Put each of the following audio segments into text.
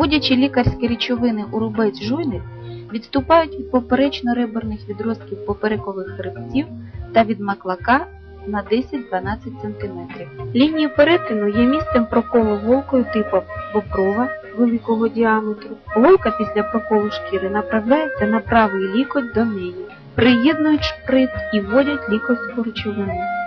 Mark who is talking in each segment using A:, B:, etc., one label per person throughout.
A: Вводячи лікарські речовини у рубець жуйник, відступають від поперечно-реберних відростків поперекових хребців та від маклака на 10-12 см. Лінії перетину є місцем проколу голкою типу боброва великого діаметру. Голка після проколу шкіри направляється на правий лікоть до неї, приєднують шприц і вводять лікарську речовину.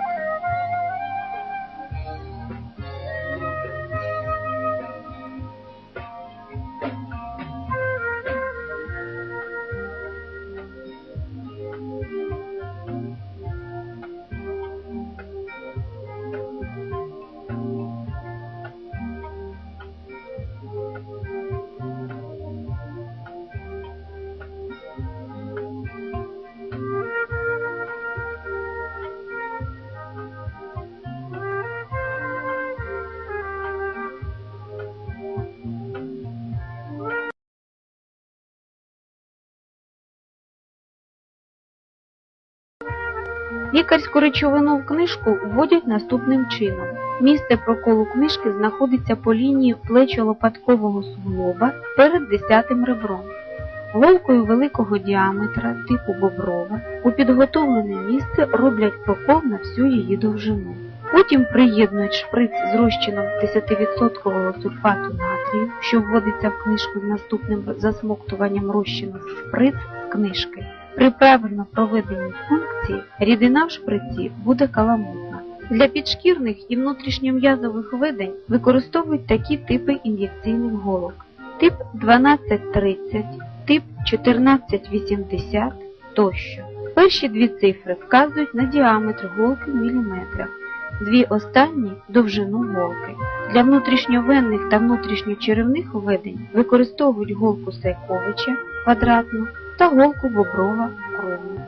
A: Лікарську речовину в книжку вводять наступним чином. Місце проколу книжки знаходиться по лінії плечо-лопаткового суглоба перед десятим ребром. Голкою великого діаметра типу боброва у підготовлене місце роблять прокол на всю її довжину. Потім приєднують шприц з розчином 10% сульфату натрію, що вводиться в книжку з наступним засмоктуванням розчину шприц з книжки. При правильно проведеній функції рідина в шприці буде каламутна. Для підшкірних і внутрішньом'язових видень використовують такі типи ін'єкційних голок. Тип 1230, тип 1480 тощо. Перші дві цифри вказують на діаметр голки в міліметрах, дві останні – довжину голки. Для внутрішньовенних та внутрішньочеревних введень використовують голку Сайковича квадратну та голку Боброва круглу.